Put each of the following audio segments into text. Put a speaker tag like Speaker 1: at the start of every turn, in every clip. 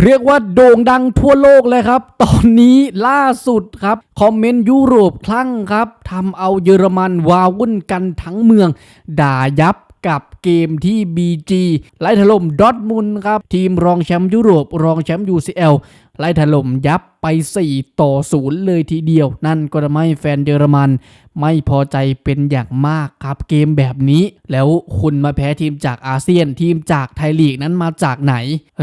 Speaker 1: เรียกว่าโด่งดังทั่วโลกเลยครับ ตอนนี้ล่าสุดครับ คอมเมนต์ยุโรปคลั่งครับทำเอาเยอรมันวาวุ่นกันทั้งเมือง ด่ายับ กับเกมที่ BG ไล่ถล่มดอทมุนครับ ทีมรองแชมป์ยุโรป รองแชมป์ UCL ไล่ถล่มยับไป 4 ต่อ 0 เลยทีเดียว นั่นก็ทำให้แฟนเยอรมัน ไม่พอใจเป็นอย่างมากครับเกมแบบนี้ แล้วคุณมาแพ้ทีมจากอาเซียนทีมจากไทยลีกนั้นมาจากไหน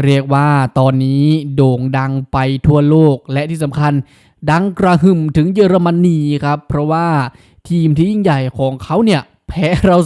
Speaker 1: เรียกว่าตอนนี้โด่งดังไปทั่วโลกและที่สำคัญ ดังกระหึ่มถึงเยอรมนีครับ เพราะว่าทีมที่ยิ่งใหญ่ของเขาเนี่ย แพ้เรา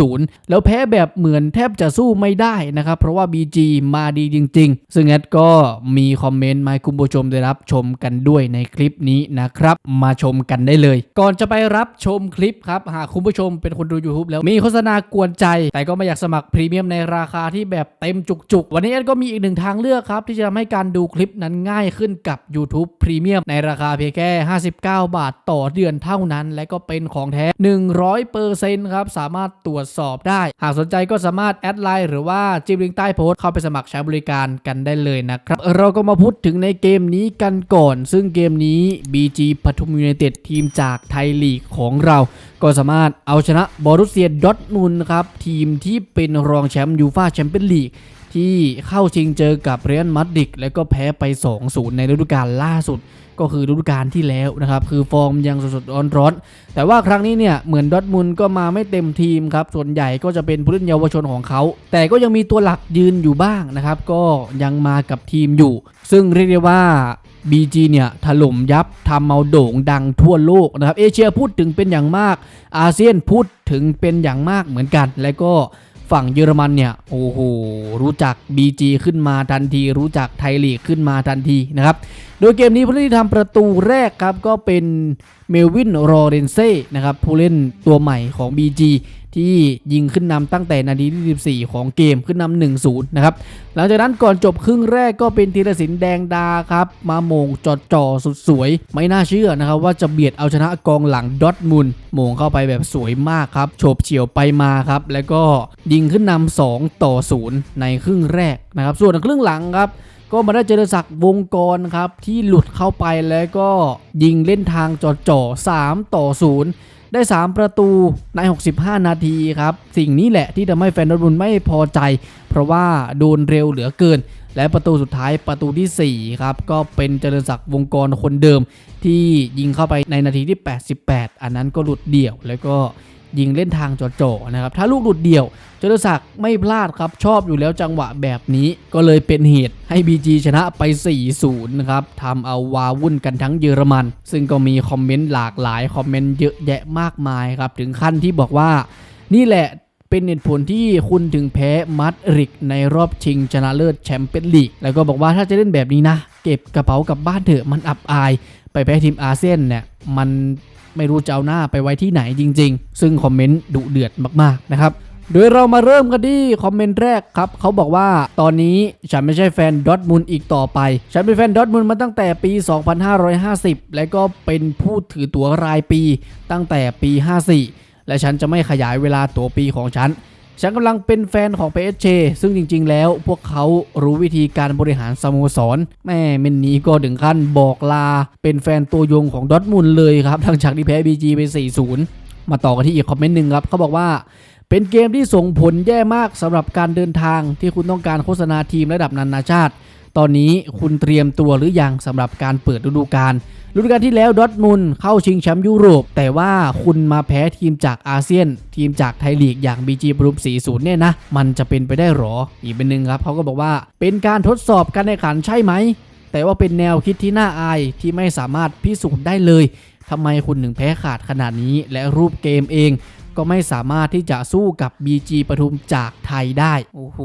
Speaker 1: 4-0 แล้วแพ้แบบเหมือนแทบจะสู้ไม่ได้นะครับ เพราะว่า BG มาดีจริง ๆ ซึ่งแอดก็มีคอมเมนต์มาให้คุณผู้ชมได้รับชมกันด้วยในคลิปนี้นะครับ มาชมกันได้เลย ก่อนจะไปรับชมคลิปครับ หากคุณผู้ชมเป็นคนดู YouTube แล้วมีโฆษณากวนใจ แต่ก็ไม่อยากสมัครพรีเมียมในราคาที่แบบเต็มจุกๆ วันนี้แอดก็มีอีกหนึ่งทางเลือกครับ ที่จะทำให้การดูคลิปนั้นง่ายขึ้นกับ YouTube Premium ในราคาเพียงแค่ 59 บาทต่อเดือนเท่านั้น และก็เป็นของแท้ 100%ครับสามารถตรวจสอบได้ หากสนใจก็สามารถแอดไลน์หรือว่าจิ้มลิงก์ใต้โพสต์เข้าไปสมัครใช้บริการกันได้เลยนะครับ เราก็มาพูดถึงในเกมนี้กันก่อน ซึ่งเกมนี้ BG ปทุมยูไนเต็ดทีมจากไทยลีกของเรา ก็สามารถเอาชนะบอรุสเซียดอทมุนครับทีมที่เป็นรองแชมป์ยูฟ่าแชมเปี้ยนลีก ที่เข้าชิงเจอกับเรอัลมาดริดแล้วก็แพ้ไป 2-0 ในฤดูกาลล่าสุดก็คือฤดูกาลที่แล้วนะครับ คือฟอร์มยังสดๆร้อนๆแต่ว่าครั้งนี้เนี่ย เหมือนดอทมุนก็มาไม่เต็มทีมครับ ส่วนใหญ่ก็จะเป็นผู้เล่นเยาวชนของเขา แต่ก็ยังมีตัวหลักยืนอยู่บ้างนะครับ ก็ยังมากับทีมอยู่ ซึ่งเรียกได้ว่า BG เนี่ยถล่มยับทำเอาโด่งดังทั่วโลกนะครับ เอเชียพูดถึงเป็นอย่างมาก อาเซียนพูดถึงเป็นอย่างมากเหมือนกัน และก็ ฝั่งเยอรมันเนี่ยโอ้โหรู้จัก BG ขึ้นมาทันที รู้จักไทยลีกขึ้นมาทันทีนะครับ ดยเกมนี้ผู้เล่นที่ทำประตูแรกครับก็เป็นเมลวินโรเรนเซ่นะครับผู้เล่นตัวใหม่ของ BG ที่ยิงขึ้นนำตั้งแต่นาทีที่ 14 ของเกมขึ้นนำ1-0 นะครับ หลังจากนั้นก่อนจบครึ่งแรกก็เป็นธีรศิลป์แดงดาครับ มาโมงจอดจ่อสุดสวย ไม่น่าเชื่อนะครับ ว่าจะเบียดเอาชนะกองหลังดอทมุนโมงเข้าไปแบบสวยมากครับโฉบเฉี่ยวไปมาครับ แล้วก็ยิงขึ้นนำ2ต่อ 0 ในครึ่งแรกนะครับ ส่วนครึ่งหลังครับ ก็มาได้เจริศักดิ์วงกรครับที่หลุดเข้าไปแล้วก็ยิงเล่นทางจอดจ่อ3ต่อ 0 ได้ 3 ประตูใน 65 นาทีครับ สิ่งนี้แหละที่ทำให้แฟนดอทมุนไม่พอใจ เพราะว่าโดนเร็วเหลือเกิน และประตูสุดท้ายประตูทีสี่4 ครับ ก็เป็นเจริญศักดิ์วงกรคนเดิม ที่ยิงเข้าไปในนาทีที่ 88 อันนั้นก็หลุดเดี่ยวแล้วก็ ยิงเล่นทางจ่อๆนะครับถ้าลูกหลุดเดี่ยวเจริญศักดิ์ไม่พลาดครับชอบอยู่แล้วจังหวะแบบนี้ก็เลยเป็นเหตุให้ BG ชนะไป 4-0 นะครับทำเอาวาวุ่นกันทั้งเยอรมัน ซึ่งก็มีคอมเมนต์หลากหลายคอมเมนต์เยอะแยะมากมายครับถึงขั้นที่บอกว่า นี่แหละเป็นเหตุผลที่คุณถึงแพ้มัดริกในรอบชิงชนะเลิศแชมเปี้ยนลีกแล้วก็บอกว่าถ้าจะเล่นแบบนี้นะ เก็บกระเป๋ากลับบ้านเถอะมันอับอาย ไปแพ้ทีมอาเซียนเนี่ยมัน ไม่รู้จะเอาหน้าไปไว้ที่ไหนจริง ๆ ซึ่งคอมเมนต์ดุเดือดมากๆนะครับโดยเรามาเริ่มกันที่คอมเมนต์แรกครับ เขาบอกว่าตอนนี้ฉันไม่ใช่แฟนดอทมูนอีกต่อไป ฉันเป็นแฟนดอทมูนมาตั้งแต่ปี 2550 และก็เป็นผู้ถือตั๋วรายปีตั้งแต่ปี 54 และฉันจะไม่ขยายเวลาตั๋วปีของฉัน ฉันกำลังเป็นแฟนของ PSG ซึ่งจริง ๆ แล้วพวกเขารู้วิธีการบริหารสโมสร แม่เมนนี้ก็ถึงขั้นบอกลา เป็นแฟนตัวยงของดอทมุนเลยครับหลังจากที่แพ้ BG ไป 4-0 มาต่อกันที่อีกคอมเมนต์หนึ่งครับเขาบอกว่าเป็นเกมที่ส่งผลแย่มากสำหรับการเดินทางที่คุณต้องการโฆษณาทีมระดับนานาชาติ ตอนนี้คุณเตรียมตัวหรือยังสำหรับการเปิดฤดูกาลฤดูกาลที่แล้วดอทมุนเข้าชิงแชมป์ยุโรป แต่ว่าคุณมาแพ้ทีมจากอาเซียน ทีมจากไทยลีกอย่าง BG ปรุม40 เนี่ยนะ มันจะเป็นไปได้หรอ อีกเป็นหนึ่งครับเขาก็บอกว่าเป็นการทดสอบการแข่งขันใช่ไหม แต่ว่าเป็นแนวคิดที่น่าอายที่ไม่สามารถพิสูจน์ได้เลยทำไมคุณถึงแพ้ขาดขนาดนี้และรูปเกมเอง ก็ไม่สามารถที่จะสู้กับ BG ปทุมจากไทยได้ โอ้โห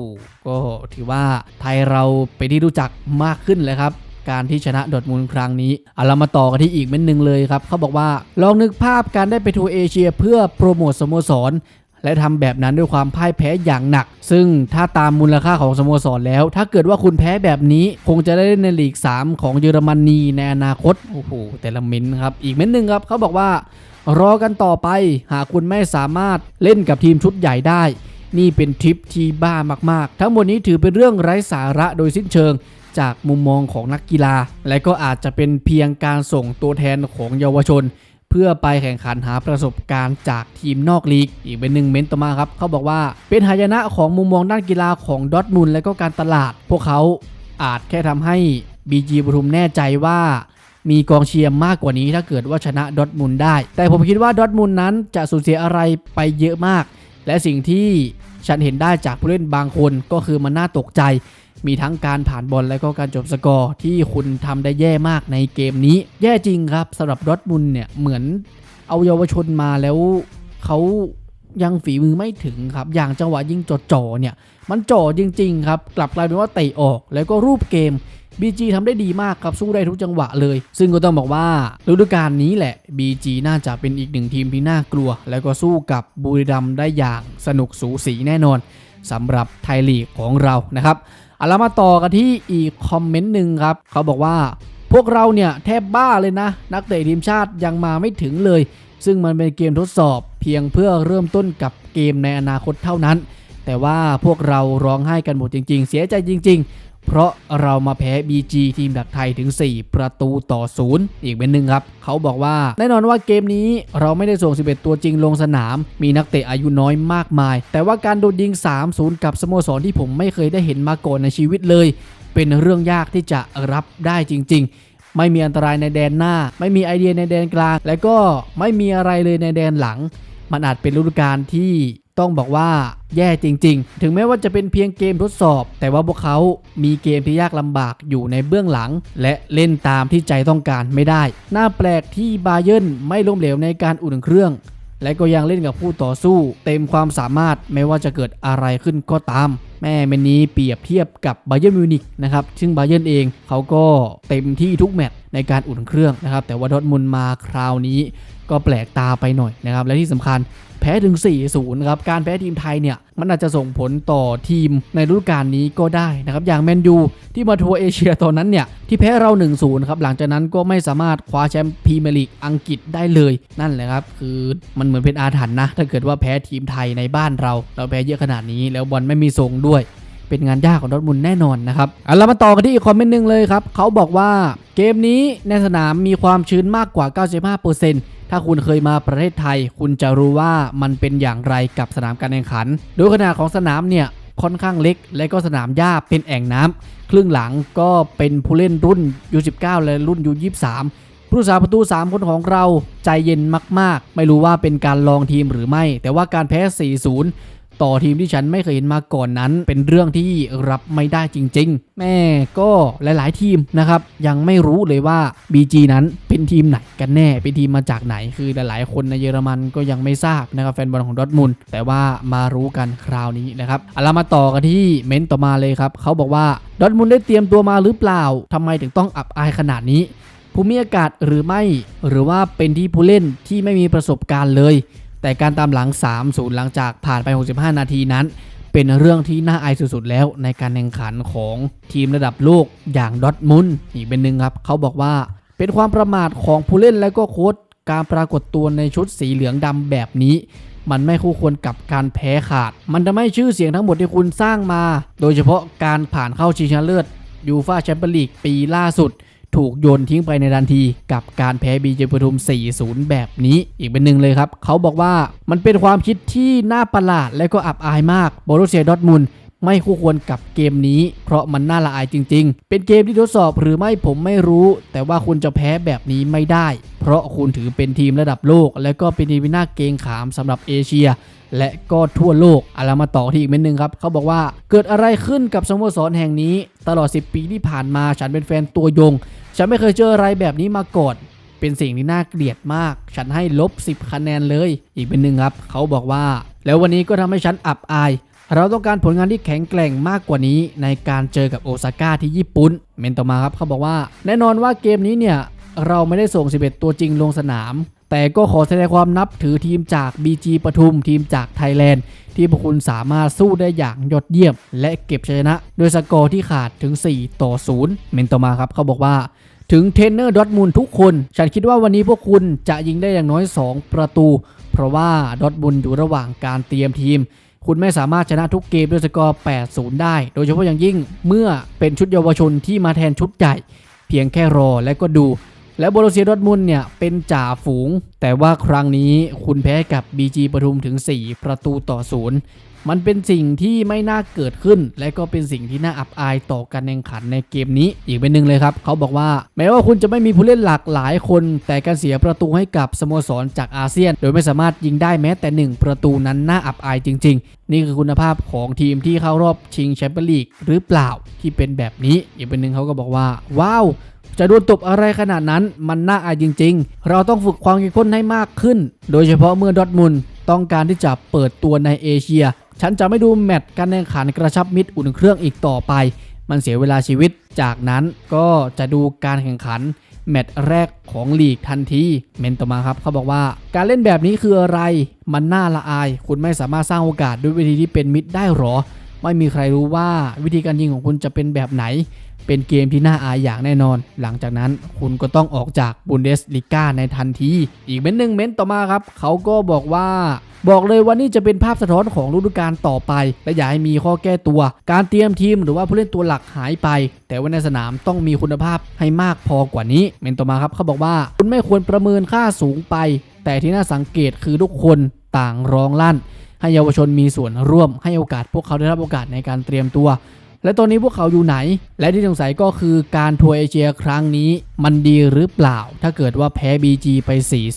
Speaker 1: ก็ถือว่าไทยเราไปนที่รู้จักมากขึ้นเลยครับการที่ชนะดอร์ทมุนด์ครั้งนี้เอาเรามาต่อกันที่อีกเม็ดหนึ่งเลยครับ เขาบอกว่าลองนึกภาพการได้ไปทัวร์เอเชียเพื่อโปรโมทสโมสร และทำแบบนั้นด้วยความพ่ายแพ้อย่างหนัก ซึ่งถ้าตามมูลค่าของสโมสรแล้ว ถ้าเกิดว่าคุณแพ้แบบนี้ คงจะได้เล่นในลีก 3 ของเยอรมนีในอนาคต โอ้โห แต่ละเม้นครับ อีกเม้นหนึ่งครับ เขาบอกว่า รอกันต่อไป หากคุณไม่สามารถเล่นกับทีมชุดใหญ่ได้ นี่เป็นทริปที่บ้ามากๆ ทั้งหมดนี้ถือเป็นเรื่องไร้สาระโดยสิ้นเชิงจากมุมมองของนักกีฬา และก็อาจจะเป็นเพียงการส่งตัวแทนของเยาวชน เพื่อไปแข่งขันหาประสบการณ์จากทีมนอกลีก อีกเป็นหนึ่งเม้นต์ต่อมาครับ เขาบอกว่าเป็นหายนะของมุมมองด้านกีฬาของดอทมุนและก็การตลาด พวกเขาอาจแค่ทำให้ BG ปทุมแน่ใจว่า มีกองเชียร์มากกว่านี้ถ้าเกิดว่าชนะดอทมุนด์ได้ แต่ผมคิดว่าดอทมุนด์นั้นจะสูญเสียอะไรไปเยอะมาก และสิ่งที่ฉันเห็นได้จากผู้เล่นบางคนก็คือมันน่าตกใจ มีทั้งการผ่านบอลและก็การจบสกอร์ที่คุณทำได้แย่มากในเกมนี้ แย่จริงครับสำหรับดอทมุนด์เนี่ยเหมือนเอาเยาวชนมาแล้วเขายังฝีมือไม่ถึงครับ อย่างจังหวะยิงจ่อๆเนี่ย มันจ่อจริง ๆ ครับ กลับกลายเป็นว่าเตะออกแล้วก็รูปเกม BG ทำได้ดีมากครับสู้ได้ทุกจังหวะเลย ซึ่งก็ต้องบอกว่าฤดูกาลนี้แหละ BG น่าจะเป็นอีกหนึ่งทีมที่น่ากลัว แล้วก็สู้กับบุรีรัมย์ได้อย่างสนุกสูสีแน่นอนสำหรับไทยลีกของเรานะครับเอาละมาต่อกันที่อีกคอมเมนต์หนึ่งครับ เขาบอกว่าพวกเราเนี่ยแทบบ้าเลยนะ นักเตะทีมชาติยังมาไม่ถึงเลย ซึ่งมันเป็นเกมทดสอบเพียงเพื่อเริ่มต้นกับเกมในอนาคตเท่านั้น แต่ว่าพวกเราร้องไห้กันหมดจริง ๆ เสียใจจริง ๆ เพราะเรามาแพ้ BG ทีมดักไทยถึง 4 ประตูต่อศูนย์อีกเป็นหนึ่งครับ เขาบอกว่าแน่นอนว่าเกมนี้เราไม่ได้ส่ง 11 ตัวจริงลงสนาม มีนักเตะอายุน้อยมากมาย แต่ว่าการโดนยิง 3-0 กับสโมสรที่ผมไม่เคยได้เห็นมาก่อนในชีวิตเลย เป็นเรื่องยากที่จะรับได้จริง ๆไม่มีอันตรายในแดนหน้า ไม่มีไอเดียในแดนกลาง และก็ไม่มีอะไรเลยในแดนหลัง มันอาจเป็นฤดูกาลที่ ต้องบอกว่าแย่จริง ๆ ถึงแม้ว่าจะเป็นเพียงเกมทดสอบ แต่ว่าพวกเขามีเกมที่ยากลำบากอยู่ในเบื้องหลัง และเล่นตามที่ใจต้องการไม่ได้ น่าแปลกที่บาเยิร์นไม่ล้มเหลวในการอุ่นเครื่อง และก็ยังเล่นกับผู้ต่อสู้ เต็มความสามารถไม่ว่าจะเกิดอะไรขึ้นก็ตาม แม่เมนนี้เปรียบเทียบกับบาเยิร์นมิวนิกนะครับซึ่งบาเยิร์นเองเขาก็เต็มที่ทุกแมตช์ในการอุ่นเครื่องนะครับแต่ว่าดอทมุนมาคราวนี้ ก็แปลกตาไปหน่อยนะครับ และที่สำคัญแพ้ถึง 4-0 ครับ การแพ้ทีมไทยเนี่ย มันอาจจะส่งผลต่อทีมในฤดูกาลนี้ก็ได้นะครับ อย่างแมนยูที่มาทัวร์เอเชียตอนนั้นเนี่ย ที่แพ้เรา 1-0 ครับ หลังจากนั้นก็ไม่สามารถคว้าแชมป์พรีเมียร์ลีกอังกฤษได้เลย นั่นแหละครับ คือมันเหมือนเป็นอาถรรพ์นะ ถ้าเกิดว่าแพ้ทีมไทยในบ้านเรา เราแพ้เยอะขนาดนี้แล้วบอลไม่มีทรงด้วย เป็นงานยากของดอร์ทมุนแน่นอนนะครับเอาเรามาต่อกันที่อีกคอมเมนต์หนึ่งเลยครับเขาบอกว่าเกมนี้ในสนามมีความชื้นมากกว่า 95%ถ้าคุณเคยมาประเทศไทย คุณจะรู้ว่ามันเป็นอย่างไรกับสนามการแข่งขัน โดยขนาดของสนามเนี่ยค่อนข้างเล็ก และก็สนามหญ้าเป็นแอ่งน้ำครึ่งหลังก็เป็นผู้เล่นรุ่น U19 และรุ่น U23 ผู้สาประตู 3 คนของเราใจเย็นมาก ๆ ไม่รู้ว่าเป็นการลองทีมหรือไม่ แต่ว่าการแพ้ 4-0 ต่อทีมที่ฉันไม่เคยเห็นมาก่อนนั้น เป็นเรื่องที่รับไม่ได้จริง ๆ แม่ก็หลายๆ ทีมนะครับยังไม่รู้เลยว่า BG นั้นเป็นทีมไหนกันแน่เป็นทีมมาจากไหน คือหลายๆ คนในเยอรมันก็ยังไม่ทราบนะครับแฟนบอลของดอทมุนแต่ว่ามารู้กันคราวนี้นะครับเอาเรามาต่อกันที่เม้นต์ต่อมาเลยครับเขาบอกว่าดอทมุนได้เตรียมตัวมาหรือเปล่าทำไมถึงต้องอับอายขนาดนี้ภูมิอากาศหรือไม่ หรือว่าเป็นที่ผู้เล่นที่ไม่มีประสบการณ์เลย แต่การตามหลัง 3-0 หลังจากผ่านไป 65 นาทีนั้น เป็นเรื่องที่น่าอายสุดๆแล้วในการแข่งขันของทีมระดับโลกอย่างดอทมุนอีกเป็นหนึ่งครับ เขาบอกว่าเป็นความประมาทของผู้เล่นและก็โค้ชการปรากฏตัวในชุดสีเหลืองดำแบบนี้ มันไม่คู่ควรกับการแพ้ขาด มันจะไม่ชื่อเสียงทั้งหมดที่คุณสร้างมา โดยเฉพาะการผ่านเข้าชิงชนะเลิศยูฟาแชมเปี้ยนลีกปีล่าสุด ถูกโยนทิ้งไปในทันที กับการแพ้บีเจปทุม 4-0 แบบนี้อีกเป็นหนึ่งเลยครับ เขาบอกว่ามันเป็นความคิดที่น่าประหลาดและก็อับอายมากบรุเซียดอทมุนไม่คู่ควรกับเกมนี้ เพราะมันน่าละอายจริง ๆ เป็นเกมที่ทดสอบหรือไม่ผมไม่รู้ แต่ว่าคุณจะแพ้แบบนี้ไม่ได้ เพราะคุณถือเป็นทีมระดับโลก และก็เป็นทีมที่น่าเกงขามสำหรับเอเชีย และก็ทั่วโลกเอาละมาต่อที่อีกเม็ดหนึ่งครับ เขาบอกว่าเกิดอะไรขึ้นกับสโมสรแห่งนี้ ตลอด 10 ปีที่ผ่านมาฉันเป็นแฟนตัวยง ฉันไม่เคยเจออะไรแบบนี้มาก่อนเป็นสิ่งที่น่าเกลียดมาก ฉันให้ลบ 10 คะแนนเลย อีกเป็นหนึ่งครับ เขาบอกว่า แล้ววันนี้ก็ทำให้ฉันอับอาย เราต้องการผลงานที่แข็งแกร่งมากกว่านี้ ในการเจอกับโอซาก้าที่ญี่ปุ่น เมนต่อมาครับเขาบอกว่า แน่นอนว่าเกมนี้เนี่ย เราไม่ได้ส่ง 11 ตัวจริงลงสนาม แต่ก็ขอแสดงความนับถือทีมจาก BG ปทุมทีมจากไทยแลนด์ที่พวกคุณสามารถสู้ได้อย่างยอดเยี่ยม และเก็บชัยชนะโดยสกอร์ที่ขาดถึง 4 ต่อ 0 เมนต่อมาครับเขาบอกว่า ถึงเทนเนอร์ดอทมุนด์ทุกคน ฉันคิดว่าวันนี้พวกคุณจะยิงได้อย่างน้อย 2 ประตู เพราะว่าดอทมุนด์อยู่ระหว่างการเตรียมทีม คุณไม่สามารถชนะทุกเกมด้วยสกอร์ 8-0 ได้ โดยเฉพาะอย่างยิ่งเมื่อเป็นชุดเยาวชนที่มาแทนชุดใหญ่ เพียงแค่รอและก็ดู และโบรุเซียดอทมุนเนี่ยเป็นจ่าฝูง แต่ว่าครั้งนี้คุณแพ้กับ BG ปทุมถึง 4 ประตูต่อศูนย์ มันเป็นสิ่งที่ไม่น่าเกิดขึ้น และก็เป็นสิ่งที่น่าอับอายต่อการแข่งขันในเกมนี้ อีกเป็นหนึ่งเลยครับ เขาบอกว่า แม้ว่าคุณจะไม่มีผู้เล่นหลากหลายคน แต่การเสียประตูให้กับสโมสรจากอาเซียน โดยไม่สามารถยิงได้แม้แต่หนึ่งประตูนั้นน่าอับอายจริง ๆ นี่คือคุณภาพของทีมที่เข้ารอบชิงแชมเปี้ยนลีกหรือเปล่าที่เป็นแบบนี้ อีกเป็นหนึ่งเขาก็บอกว่าว้าวจะโดนตบอะไรขนาดนั้นมันน่าอายจริง ๆ เราต้องฝึกความเข้มข้นให้มากขึ้น โดยเฉพาะเมื่อดอทมุนต้องการที่จะเปิดตัวในเอเชีย ฉันจะไม่ดูแมตช์การแข่งขันกระชับมิตรอุ่นเครื่องอีกต่อไป มันเสียเวลาชีวิต จากนั้นก็จะดูการแข่งขันแมตช์แรกของลีกทันทีเมนต่อมาครับเขาบอกว่า การเล่นแบบนี้คืออะไร มันน่าละอาย คุณไม่สามารถสร้างโอกาสด้วยวิธีที่เป็นมิตรได้หรอ ไม่มีใครรู้ว่าวิธีการยิงของคุณจะเป็นแบบไหน เป็นเกมที่น่าอายอย่างแน่นอน หลังจากนั้นคุณก็ต้องออกจากบุนเดสลิก้าในทันที อีกเม้นหนึ่งเม้นต่อมาครับ เขาก็บอกว่าบอกเลยว่านี่จะเป็นภาพสะท้อนของฤดูกาลต่อไป และอย่าให้มีข้อแก้ตัว การเตรียมทีมหรือว่าผู้เล่นตัวหลักหายไป แต่ว่าในสนามต้องมีคุณภาพให้มากพอกว่านี้ เมนต่อมาครับเขาบอกว่า คุณไม่ควรประเมินค่าสูงไป แต่ที่น่าสังเกตคือทุกคนต่างร้องลั่น ให้เยาวชนมีส่วนร่วมให้โอกาสพวกเขาได้รับโอกาสในการเตรียมตัว และตอนนี้พวกเขาอยู่ไหน และที่สงสัยก็คือการทัวร์เอเชียครั้งนี้ มันดีหรือเปล่า ถ้าเกิดว่าแพ้ BG ไป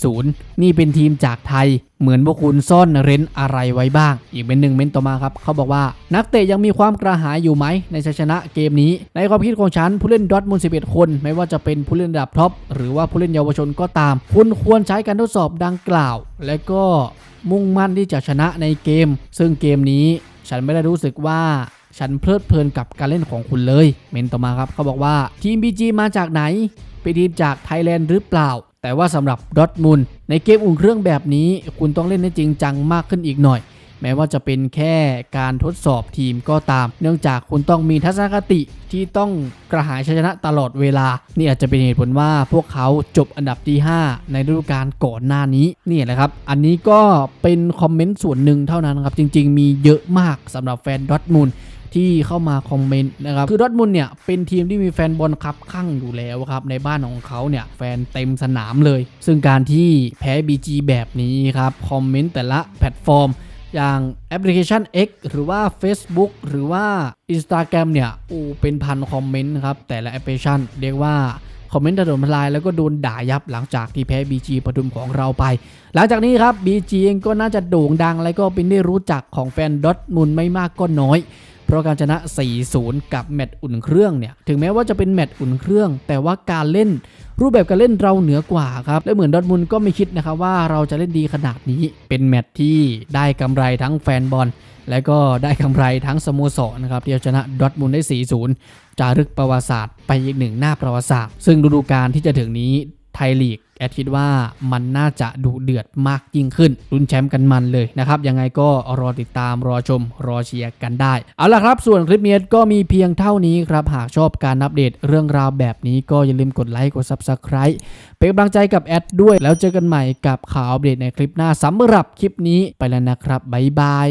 Speaker 1: 4-0 นี่เป็นทีมจากไทย เหมือนพวกคุณซ่อนเร้นอะไรไว้บ้าง อีกเป็นหนึ่งเม้นต่อมาครับ เขาบอกว่านักเตะยังมีความกระหายอยู่ไหมในชัยชนะเกมนี้ ในความคิดของฉันผู้เล่นดอทมุน11 คน ไม่ว่าจะเป็นผู้เล่นระดับท็อปหรือว่าผู้เล่นเยาวชนก็ตาม คุณควรใช้การทดสอบดังกล่าว และก็มุ่งมั่นที่จะชนะในเกม ซึ่งเกมนี้ฉันไม่ได้รู้สึกว่า ฉันเพลิดเพลินกับการเล่นของคุณเลย เมนต่อมาครับเขาบอกว่าทีม BG มาจากไหนเป็นทีมจากไทยแลนด์หรือเปล่า แต่ว่าสำหรับดอทมุนในเกมอุ่นเครื่องแบบนี้ คุณต้องเล่นให้จริงจังมากขึ้นอีกหน่อย แม้ว่าจะเป็นแค่การทดสอบทีมก็ตาม เนื่องจากคุณต้องมีทัศนคติที่ต้องกระหายชัยชนะตลอดเวลา นี่อาจจะเป็นเหตุผลว่าพวกเขาจบอันดับที่ 5 ในฤดูกาลก่อนหน้านี้นี่แหละครับ อันนี้ก็เป็นคอมเมนต์ส่วนหนึ่งเท่านั้นครับ จริง ๆ มีเยอะมากสำหรับแฟนดอทมุน ที่เข้ามาคอมเมนต์นะครับคือดอทมุนเนี่ยเป็นทีมที่มีแฟนบอลคับข้างอยู่แล้วครับในบ้านของเขาเนี่ยแฟนเต็มสนามเลย ซึ่งการที่แพ้ BG แบบนี้ครับคอมเมนต์แต่ละแพลตฟอร์มอย่างแอปพลิเคชัน X หรือว่า Facebook หรือว่า Instagram เนี่ยโอ้เป็นพันคอมเมนต์ครับ แต่ละแอปพลิเคชันเรียกว่าคอมเมนต์ถล่มทลายแล้วก็โดนด่ายับหลังจากที่แพ้ BG ปทุมของเราไป หลังจากนี้ครับ BG เองก็น่าจะโด่งดัง และก็เป็นที่รู้จักของแฟนดอทมุนไม่มากก็น้อย ราะการชนะ 4-0 กับแมตช์อุ่นเครื่องเนี่ย ถึงแม้ว่าจะเป็นแมตช์อุ่นเครื่อง แต่ว่าการเล่นรูปแบบการเล่นเราเหนือกว่าครับ และเหมือนดอทมุนก็ไม่คิดนะครับว่าเราจะเล่นดีขนาดนี้ เป็นแมตช์ที่ได้กำไรทั้งแฟนบอล และก็ได้กำไรทั้งสโมสรนะครับที่เอาชนะดอทมุนได้ 4-0 จารึกประวัติศาสตร์ไปอีกหนึ่งหน้าประวัติศาสตร์ ซึ่งฤดูกาลที่จะถึงนี้ไทยลีก แอดคิดว่ามันน่าจะดูเดือดมากยิ่งขึ้นลุ้นแชมป์กันมันเลยนะครับ ยังไงก็รอติดตามรอชม รอเชียร์กันได้ เอาล่ะครับ ส่วนคลิปนี้ก็มีเพียงเท่านี้ครับ หากชอบการอัปเดตเรื่องราวแบบนี้ก็อย่าลืมกดไลค์กด Subscribe เป็นกำลังใจกับแอดด้วย แล้วเจอกันใหม่กับข่าวอัปเดตในคลิปหน้าสำหรับคลิปนี้ไปแล้วนะครับบ๊ายบาย